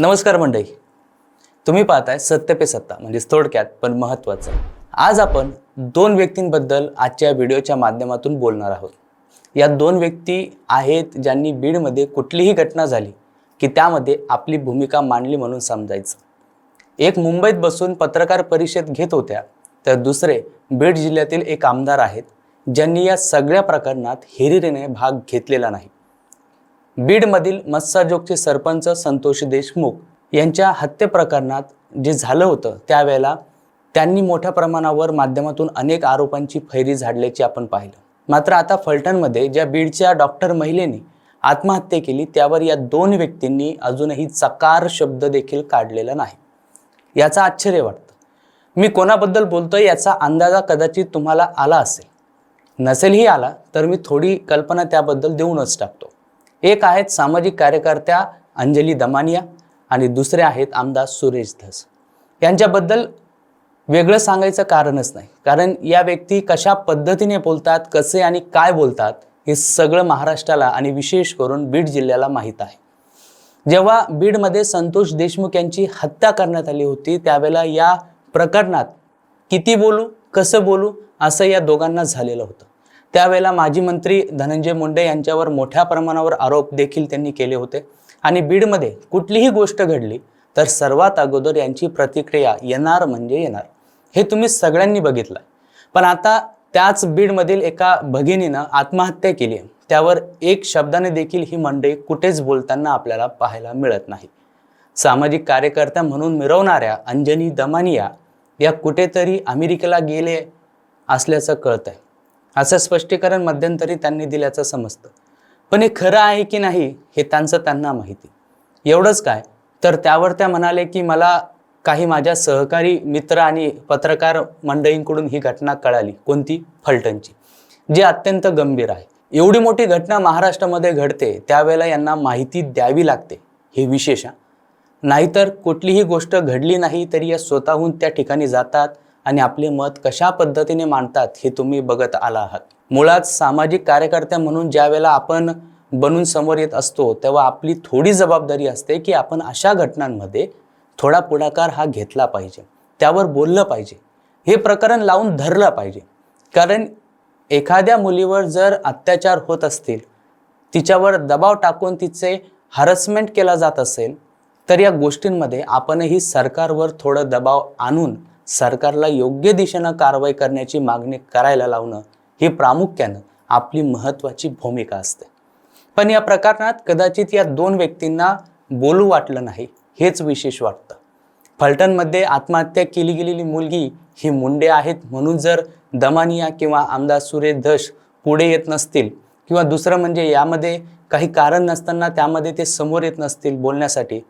नमस्कार मंडळी. तुम्ही पाहताय सत्य पे सत्ता म्हणजे थोडक्यात पण महत्त्वाचं. आज आपण दोन व्यक्तींबद्दल आजच्या व्हिडिओच्या माध्यमातून बोलणार आहोत. या दोन व्यक्ती आहेत ज्यांनी बीडमध्ये कुठलीही घटना झाली की त्यामध्ये आपली भूमिका मांडली म्हणून समजायचं. एक मुंबईत बसून पत्रकार परिषद घेत होत्या तर दुसरे बीड जिल्ह्यातील एक आमदार आहेत ज्यांनी या सगळ्या प्रकरणात हिरिरीने भाग घेतलेला नाही. बीडमधील मत्स्यजोगचे सरपंच संतोष देशमुख यांच्या हत्ये प्रकरणात जे झालं होतं त्यावेळेला त्यांनी मोठ्या प्रमाणावर माध्यमातून अनेक आरोपांची फैरी झाडल्याची आपण पाहिलं. मात्र आता फलटणमध्ये ज्या बीडच्या डॉक्टर महिलेने आत्महत्या केली त्यावर या दोन व्यक्तींनी अजूनही चकार शब्द देखील काढलेला नाही. याचा आश्चर्य वाटतं. मी कोणाबद्दल बोलतोय याचा अंदाजा कदाचित तुम्हाला आला असेल. नसेलही आला तर मी थोडी कल्पना त्याबद्दल देऊनच टाकतो. एक आहेत सामाजिक कार्यकर्त्या अंजली दमानिया आणि दुसरे आहेत आमदार सुरेश धस. यांच्याबद्दल वेगळं सांगायचं कारणच नाही. कारण या व्यक्ती कशा पद्धतीने बोलतात कसे आणि काय बोलतात हे सगळं महाराष्ट्राला आणि विशेष करून बीड जिल्ह्याला माहीत आहे. जेव्हा बीडमध्ये संतोष देशमुख यांची हत्या करण्यात आली होती त्यावेळेला या प्रकरणात किती बोलू कसं बोलू असं या दोघांना झालेलं होतं. त्यावेळेला माजी मंत्री धनंजय मुंडे यांच्यावर मोठ्या प्रमाणावर आरोप देखील त्यांनी केले होते. आणि बीडमध्ये कुठलीही गोष्ट घडली तर सर्वात अगोदर यांची प्रतिक्रिया येणार म्हणजे येणार. हे तुम्ही सगळ्यांनी बघितलं. पण आता त्याच बीडमधील एका भगिनीनं आत्महत्या केली आहे. त्यावर एक शब्दाने देखील ही मंडळी कुठेच बोलताना आपल्याला पाहायला मिळत नाही. सामाजिक कार्यकर्त्या म्हणून मिरवणाऱ्या अंजनी दमानिया या कुठेतरी अमेरिकेला गेले असल्याचं कळत आहे असं स्पष्टीकरण मध्यंतरी त्यांनी दिल्याचं समजतं. पण हे खरं आहे की नाही हे त्यांचं त्यांना माहिती. एवढंच काय? तर त्यावर त्या म्हणाले की मला काही माझ्या सहकारी मित्र आणि पत्रकार मंडळींकडून ही घटना कळाली कोणती? फलटणची जी अत्यंत गंभीर आहे. एवढी मोठी घटना महाराष्ट्रामध्ये घडते त्यावेळेला यांना माहिती द्यावी लागते हे विशेष नाहीतर कुठलीही गोष्ट घडली नाही तरी या स्वतःहून त्या ठिकाणी जातात आणि आपले मत कशा पद्धतीने मांडतात हे तुम्ही बघत आला आहात. मुळात सामाजिक कार्यकर्त्या म्हणून ज्या वेळेला आपण बनून समोर येत असतो तेव्हा आपली थोडी जबाबदारी असते की आपण अशा घटनांमध्ये थोडा पुढाकार हा घेतला पाहिजे. त्यावर बोललं पाहिजे. हे प्रकरण लावून धरलं पाहिजे. कारण एखाद्या मुलीवर जर अत्याचार होत असतील तिच्यावर दबाव टाकून तिचे हरसमेंट केला जात असेल तर या गोष्टींमध्ये आपणही सरकारवर थोडं दबाव आणून सरकारला योग्य दिशेनं कारवाई करण्याची मागणी करायला लावणं ही प्रामुख्यानं आपली महत्त्वाची भूमिका असते. पण या प्रकरणात कदाचित या दोन व्यक्तींना बोलू वाटलं नाही हेच विशेष वाटतं. फलटणमध्ये आत्महत्या केली गेलेली मुलगी ही मुंडे आहेत म्हणून जर दमानिया किंवा आमदार सुरेश धश पुढे येत नसतील किंवा दुसरं म्हणजे यामध्ये काही कारण नसताना त्यामध्ये ते समोर येत नसतील बोलण्यासाठी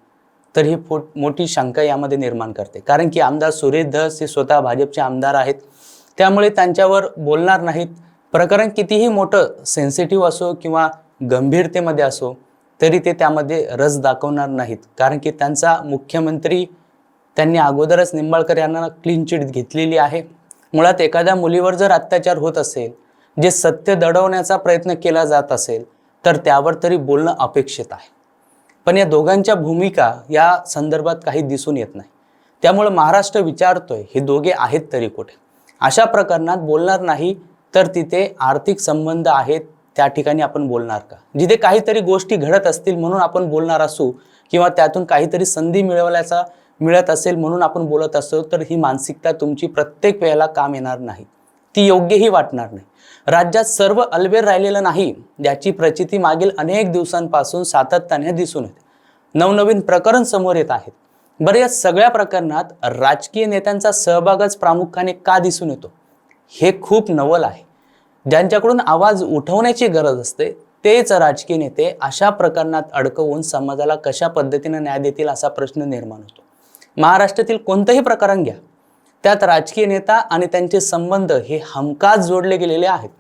तर ही फो मोठी शंका यामध्ये निर्माण करते. कारण की आमदार सुरेश धस हे स्वतः भाजपचे आमदार आहेत. त्यामुळे त्यांच्यावर बोलणार नाहीत. प्रकरण कितीही मोठं सेन्सिटिव्ह असो किंवा गंभीरतेमध्ये असो तरी ते त्यामध्ये रस दाखवणार नाहीत. कारण की त्यांचा मुख्यमंत्री त्यांनी अगोदरच निंबाळकर यांना क्लीन चिट घेतलेली आहे. मुळात एखाद्या मुलीवर जर अत्याचार होत असेल जे सत्य दडवण्याचा प्रयत्न केला जात असेल तर त्यावर तरी बोलणं अपेक्षित आहे. पण या दोघांच्या भूमिका या संदर्भात काही दिसून येत नाही. त्यामुळे महाराष्ट्र विचारतोय हे दोघे आहेत तरी कुठे? अशा प्रकरणात बोलणार नाही तर तिथे आर्थिक संबंध आहेत त्या ठिकाणी आपण बोलणार का? जिथे काहीतरी गोष्टी घडत असतील म्हणून आपण बोलणार असू किंवा त्यातून काहीतरी संधी मिळवल्याचा मिळत असेल म्हणून आपण बोलत असतो तर ही मानसिकता तुमची प्रत्येक वेळेला काम येणार नाही. ती योग्यही वाटणार नाही. राज्यात सर्व अलबेर राहिलेलं नाही याची प्रचिती मागील अनेक दिवसांपासून सातत्याने दिसून येते. नवनवीन प्रकरण समोर येत आहेत. बरं या सगळ्या प्रकरणात राजकीय नेत्यांचा सहभागच प्रामुख्याने का दिसून येतो? हे खूप नवल आहे. ज्यांच्याकडून आवाज उठवण्याची गरज असते तेच राजकीय नेते अशा प्रकरणात अडकवून समाजाला कशा पद्धतीने न्याय देतील असा प्रश्न निर्माण होतो. महाराष्ट्रातील कोणतंही प्रकरण घ्या. त्यात राजकीय नेता आणि त्यांचे संबंध हे हमखास जोडले गेलेले आहेत.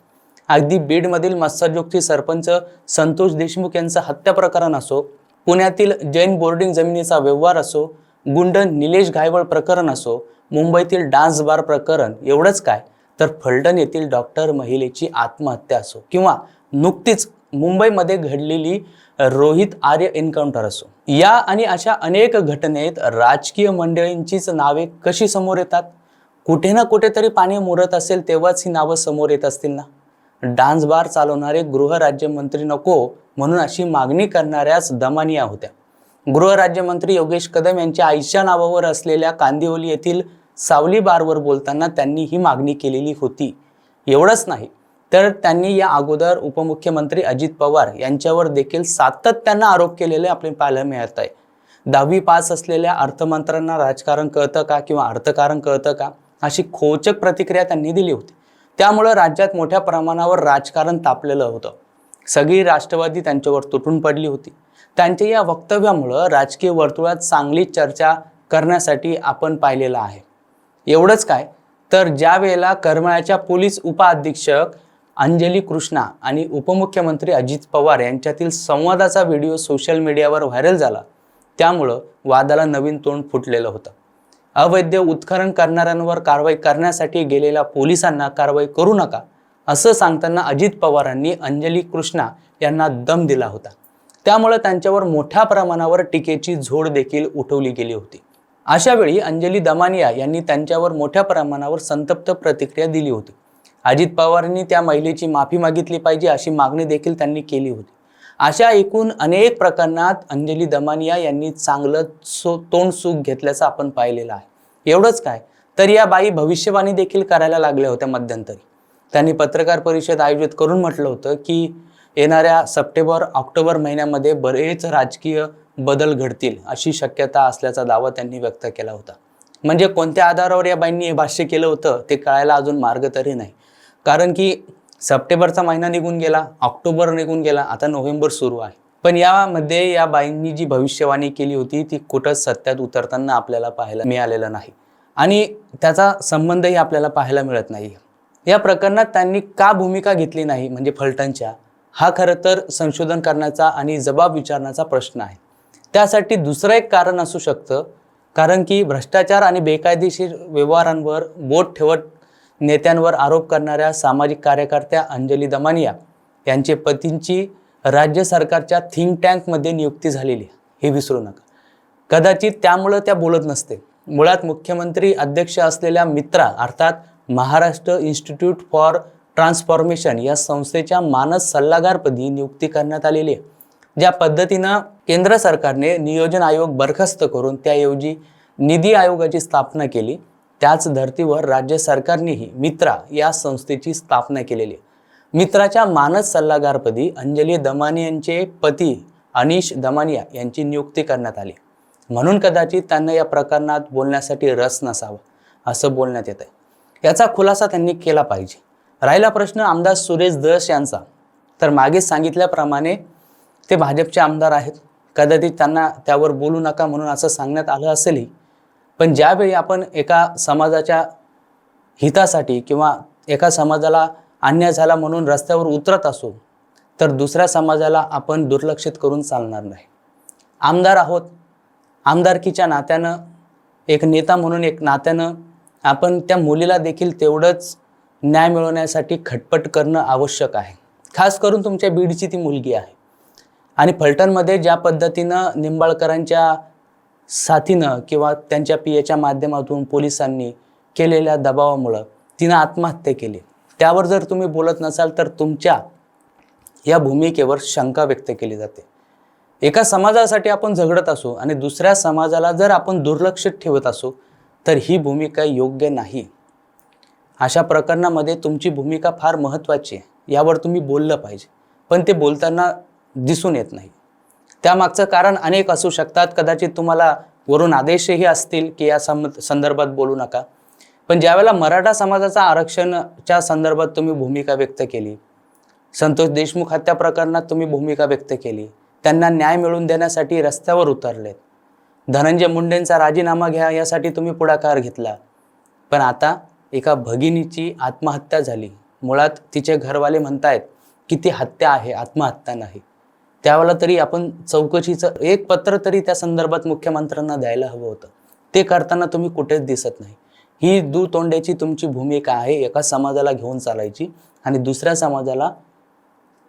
अगदी बीडमधील मत्स्यजोगची सरपंच संतोष देशमुख यांचं हत्या प्रकरण असो पुण्यातील जैन बोर्डिंग जमिनीचा व्यवहार असो गुंड निलेश घायवळ प्रकरण असो मुंबईतील डान्स बार प्रकरण एवढंच काय तर फलटण येथील डॉक्टर महिलेची आत्महत्या असो किंवा नुकतीच मुंबईमध्ये घडलेली रोहित आर्य एन्काउंटर असो. या आणि अशा अनेक घटनेत राजकीय मंडळींचीच नावे कशी समोर येतात? कुठे ना कुठेतरी पाणी मुरत असेल तेव्हाच ही नावं समोर येत असतील ना? डान्स बार चालवणारे गृहराज्यमंत्री नको म्हणून अशी मागणी करणाऱ्याच दमानिया होत्या. गृहराज्यमंत्री योगेश कदम यांच्या आईच्या नावावर असलेल्या कांदिवली येथील सावली बारवर बोलताना त्यांनी ही मागणी केलेली होती. एवढंच नाही तर त्यांनी या अगोदर उपमुख्यमंत्री अजित पवार यांच्यावर देखील सातत्यानं आरोप केलेले आपण पाहायला मिळत आहे. दहावी पास असलेल्या अर्थमंत्र्यांना राजकारण कळतं का किंवा अर्थकारण कळतं का अशी खोचक प्रतिक्रिया त्यांनी दिली होती. त्यामुळं राज्यात मोठ्या प्रमाणावर राजकारण तापलेलं होतं. सगळी राष्ट्रवादी त्यांच्यावर तुटून पडली होती. त्यांच्या या वक्तव्यामुळं राजकीय वर्तुळात चांगली चर्चा करण्यासाठी आपण पाहिलेलं आहे. एवढंच काय? तर ज्या वेळेला करमाळ्याच्या पोलीस उपअधीक्षक अंजली कृष्णा आणि उपमुख्यमंत्री अजित पवार यांच्यातील संवादाचा व्हिडिओ सोशल मीडियावर व्हायरल झाला. त्यामुळं वादाला नवीन तोंड फुटलेलं होतं. अवैध उत्खनन करणाऱ्यांवर कारवाई करण्यासाठी गेलेल्या पोलिसांना कारवाई करू नका असं सांगताना अजित पवारांनी अंजली कृष्णा यांना दम दिला होता. त्यामुळे त्यांच्यावर मोठ्या प्रमाणावर टीकेची झोड देखील उठवली गेली होती. अशावेळी अंजली दमानिया यांनी त्यांच्यावर मोठ्या प्रमाणावर संतप्त प्रतिक्रिया दिली होती. अजित पवारांनी त्या महिलेची माफी मागितली पाहिजे अशी मागणी देखील त्यांनी केली होती. अशा एकूण अनेक प्रकरणात अंजली दमानिया यांनी चांगलं सो तोंड सुख घेतल्याचं आपण पाहिलेलं आहे. एवढंच काय तर या बाई भविष्यवाणी देखील करायला लागल्या होत्या मध्यंतरी. त्यांनी पत्रकार परिषद आयोजित करून म्हटलं होतं की येणाऱ्या सप्टेंबर ऑक्टोबर महिन्यामध्ये बरेच राजकीय बदल घडतील अशी शक्यता असल्याचा दावा त्यांनी व्यक्त केला होता. म्हणजे कोणत्या आधारावर या बाईंनी हे भाष्य केलं होतं ते कळायला अजून मार्ग तरी नाही. कारण की सप्टेंबरचा महिना निघून गेला ऑक्टोबर निघून गेला आता नोव्हेंबर सुरू आहे. पण यामध्ये या बाईंनी जी भविष्यवाणी केली होती ती कुठंच सत्यात उतरताना आपल्याला पाहायला मिळालेलं नाही. आणि त्याचा संबंधही आपल्याला पाहायला मिळत नाही. या प्रकरणात त्यांनी का भूमिका घेतली नाही म्हणजे फलटणच्या हा खरं तर संशोधन करण्याचा आणि जबाब विचारण्याचा प्रश्न आहे. त्यासाठी दुसरं एक कारण असू शकतं कारण की भ्रष्टाचार आणि बेकायदेशीर व्यवहारांवर बोट ठेवत नेत्यांवर आरोप करणाऱ्या सामाजिक कार्यकर्त्या अंजली दमानिया यांचे पतींची राज्य सरकारच्या थिंक टँकमध्ये नियुक्ती झालेली आहे. हे विसरू नका. कदाचित त्यामुळं त्या बोलत नसते. मुळात मुख्यमंत्री अध्यक्ष असलेल्या मित्रा अर्थात महाराष्ट्र इन्स्टिट्यूट फॉर ट्रान्सफॉर्मेशन या संस्थेच्या मानस सल्लागारपदी नियुक्ती करण्यात आलेली आहे. ज्या पद्धतीनं केंद्र सरकारने नियोजन आयोग बरखास्त करून त्याऐवजी निधी आयोगाची स्थापना केली त्याच धर्तीवर राज्य सरकारनेही मित्रा या संस्थेची स्थापना केलेली आहे. मित्राच्या मानस सल्लागारपदी अंजली दमानियांचे पती अनिश दमानिया यांची नियुक्ती करण्यात आली. म्हणून कदाचित त्यांना या प्रकरणात बोलण्यासाठी रस नसावा असं बोलण्यात येत आहे याचा खुलासा त्यांनी केला पाहिजे. राहिला प्रश्न आमदार सुरेश दस यांचा. तर मागेच सांगितल्याप्रमाणे ते भाजपचे आमदार आहेत. कदाचित त्यांना त्यावर बोलू नका म्हणून असं सांगण्यात आलं असेलही पण ज्यावेळी आपण एका समाजाच्या हितासाठी किंवा एका समाजाला अन्याय झाला म्हणून रस्त्यावर उतरत असू तर दुसऱ्या समाजाला आपण दुर्लक्षित करून चालणार नाही. आमदार आहोत आमदारकीच्या नात्यानं एक नेता म्हणून एक नात्यानं आपण त्या मुलीला देखील तेवढंच न्याय मिळवण्यासाठी खटपट करणं आवश्यक आहे. खास करून तुमच्या बीडची ती मुलगी आहे. आणि फलटणमध्ये ज्या पद्धतीनं निंबाळकरांच्या साथीनं किंवा त्यांच्या पियेच्या माध्यमातून पोलिसांनी केलेल्या दबावामुळं तिनं आत्महत्या केली. त्यावर जर तुम्ही बोलत नसाल तर तुमच्या या भूमिकेवर शंका व्यक्त केली जाते. एका समाजासाठी आपण झगडत असू आणि दुसऱ्या समाजाला जर आपण दुर्लक्षित ठेवत असू तर ही भूमिका योग्य नाही. अशा प्रकरणामध्ये तुमची भूमिका फार महत्त्वाची आहे. यावर तुम्ही बोललं पाहिजे. पण ते बोलताना दिसून येत नाही. त्यामागचं कारण अनेक असू शकतात. कदाचित तुम्हाला वरून आदेशही असतील की या सम संदर्भात बोलू नका. पण ज्यावेळेला मराठा समाजाचा आरक्षणच्या संदर्भात तुम्ही भूमिका व्यक्त केली संतोष देशमुख हत्या प्रकरणात तुम्ही भूमिका व्यक्त केली त्यांना न्याय मिळवून देण्यासाठी रस्त्यावर उतरलेत. धनंजय मुंडेंचा राजीनामा घ्या यासाठी तुम्ही पुढाकार घेतला. पण आता एका भगिनीची आत्महत्या झाली. मुळात तिचे घरवाले म्हणतायत की ती हत्या आहे आत्महत्या नाही. त्यावेळेला तरी आपण चौकशीचं एक पत्र तरी त्या संदर्भात मुख्यमंत्र्यांना द्यायला हवं होतं. ते करताना तुम्ही कुठेच दिसत नाही. ही दुतोंड्याची तुमची भूमिका आहे एका समाजाला घेऊन चालायची आणि दुसऱ्या समाजाला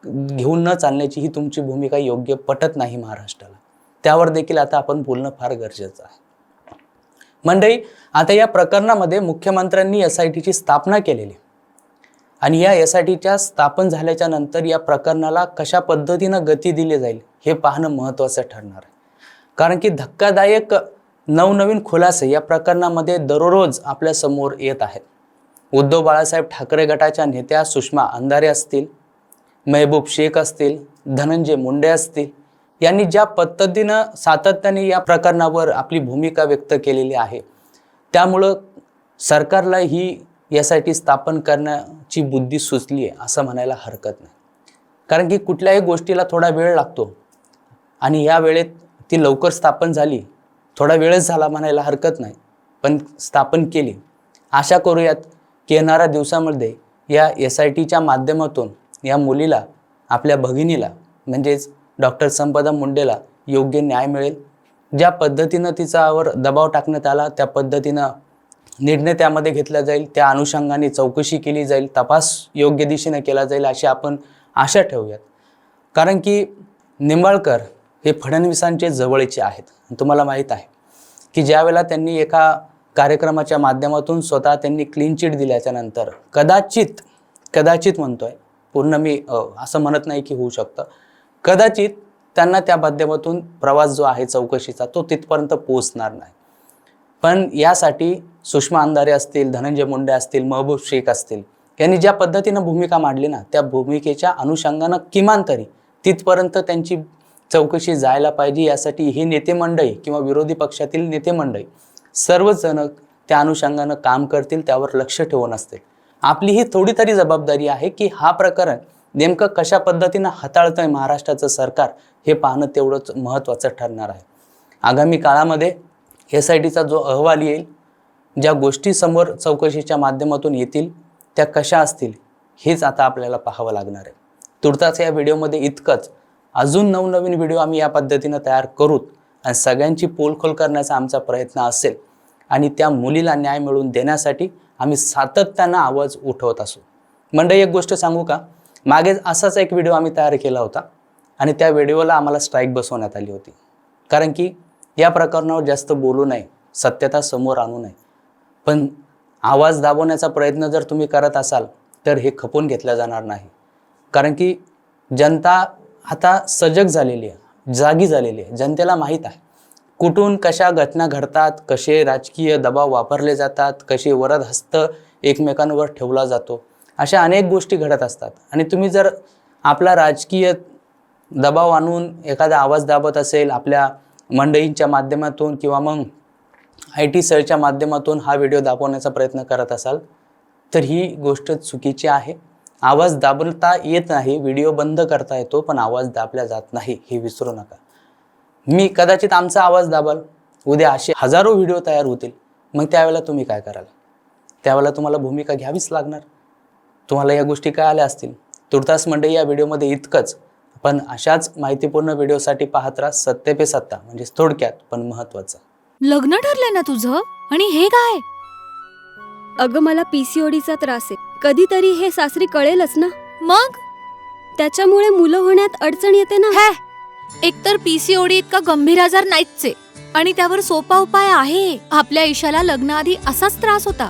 घेऊन न चालण्याची ही तुमची भूमिका योग्य पटत नाही महाराष्ट्राला. त्यावर देखील आता आपण बोलणं फार गरजेचं आहे. मंडळी आता या प्रकरणामध्ये मुख्यमंत्र्यांनी एस आय टीची स्थापना केलेली. आणि या एस आय टीच्या स्थापन झाल्याच्यानंतर या प्रकरणाला कशा पद्धतीनं गती दिली जाईल हे पाहणं महत्त्वाचं ठरणार आहे. कारण की धक्कादायक नवनवीन खुलासे या प्रकरणामध्ये दररोज आपल्यासमोर येत आहेत. उद्धव बाळासाहेब ठाकरे गटाच्या नेत्या सुषमा अंधारे असतील मेहबूब शेख असतील धनंजय मुंडे असतील यांनी ज्या पद्धतीनं सातत्याने या प्रकरणावर आपली भूमिका व्यक्त केलेली आहे त्यामुळं सरकारला ही एस आय टी स्थापन ची बुद्धी सुचली आहे असं म्हणायला हरकत नाही. कारण की कुठल्याही गोष्टीला थोडा वेळ लागतो. आणि या वेळेत ती लवकर स्थापन झाली थोडा वेळच झाला म्हणायला हरकत नाही. पण स्थापन केली. आशा करूयात की येणाऱ्या दिवसामध्ये या एस आय टीच्या माध्यमातून या मुलीला आपल्या भगिनीला म्हणजेच डॉक्टर संपदा मुंडेला योग्य न्याय मिळेल. ज्या पद्धतीनं तिच्यावर दबाव टाकण्यात आला त्या पद्धतीनं निर्णय त्यामध्ये घेतला जाईल त्या अनुषंगाने चौकशी केली जाईल तपास योग्य दिशेने केला जाईल अशी आपण आशा ठेवूयात. कारण की निंबाळकर हे फडणवीसांचे जवळचे आहेत. तुम्हाला माहीत आहे की ज्यावेळेला त्यांनी एका कार्यक्रमाच्या माध्यमातून स्वतः त्यांनी क्लीन चिट दिल्याच्या नंतर कदाचित कदाचित म्हणतोय पूर्ण मी असं म्हणत नाही की होऊ शकतं कदाचित त्यांना त्या माध्यमातून प्रवास जो आहे चौकशीचा तो तिथपर्यंत पोहोचणार नाही. पण यासाठी सुषमा अंधारे असतील धनंजय मुंडे असतील महबूब शेख असतील यांनी ज्या पद्धतीनं भूमिका मांडली ना त्या भूमिकेच्या अनुषंगानं किमान तरी तिथपर्यंत त्यांची चौकशी जायला पाहिजे यासाठी ही नेते मंडळी किंवा विरोधी पक्षातील नेते मंडळी सर्वच जण त्या अनुषंगानं काम करतील त्यावर लक्ष ठेवून असतील. आपली ही थोडी तरी जबाबदारी आहे की हा प्रकरण नेमकं कशा पद्धतीनं हाताळतंय महाराष्ट्राचं सरकार हे पाहणं तेवढंच महत्त्वाचं ठरणार आहे. आगामी काळामध्ये एस आय टीचा जो अहवाल येईल ज्या गोष्टी समोर चौकशीच्या माध्यमातून येतील त्या कशा असतील हेच आता आपल्याला पाहावं लागणार आहे. तुर्ताच या व्हिडिओमध्ये इतकंच. अजून नवनवीन व्हिडिओ आम्ही या पद्धतीनं तयार करूत आणि सगळ्यांची पोलखोल करण्याचा आमचा प्रयत्न असेल आणि त्या मुलीला न्याय मिळवून देण्यासाठी आम्ही सातत्यानं आवाज उठवत असू. मंडळी एक गोष्ट सांगू का? मागे असाच एक व्हिडिओ आम्ही तयार केला होता आणि त्या व्हिडिओला आम्हाला स्ट्राईक बसवण्यात आली होती. कारण की या प्रकरणावर जास्त बोलू नये. सत्यता समोर आणू नये. पण आवाज दाबवण्याचा प्रयत्न जर तुम्ही करत असाल तर हे खपून घेतलं जाणार नाही. कारण की जनता आता सजग झालेली आहे जागी झालेली आहे. जनतेला माहीत आहे. कुठून कशा घटना घडतात कसे राजकीय दबाव वापरले जातात कसे वरद हस्त एकमेकांवर ठेवला जातो अशा अनेक गोष्टी घडत असतात. आणि तुम्ही जर आपला राजकीय दबाव आणून एखादा आवाज दाबत असेल आपल्या मंडईंच्या माध्यमातून किंवा मग आय टी सेलच्या माध्यमातून हा व्हिडिओ दाखवण्याचा प्रयत्न करत असाल तर ही गोष्ट चुकीची आहे. आवाज दाबता येत नाही व्हिडिओ बंद करता येतो पण आवाज दाबला जात नाही हे विसरू नका. मी कदाचित आमचा आवाज दाबाल उद्या असे हजारो व्हिडिओ तयार होतील मग त्यावेळेला तुम्ही काय कराल? त्यावेळेला तुम्हाला भूमिका घ्यावीच लागणार. तुम्हाला या गोष्टी काय आल्या असतील. तुर्तास मंडई या व्हिडिओमध्ये इतकंच. पण अशाच माहितीपूर्ण व्हिडिओसाठी पाहत राहा सत्य पे सत्ता म्हणजे थोडक्यात पण महत्त्वाचं. लग्न ठरलंय ना तुझं? आणि हे काय? अगं मला पीसीओडीचा त्रास आहे. कधीतरी हे सासरी कळेलच ना? मग? त्याच्यामुळे मुलं होण्यात अडचण येते ना? हे! एकतर पीसीओडी इतका गंभीर आजार नाहीच आहे आणि त्यावर सोपा उपाय आहे. आपल्या ईशाला लग्नाआधी असाच त्रास होता.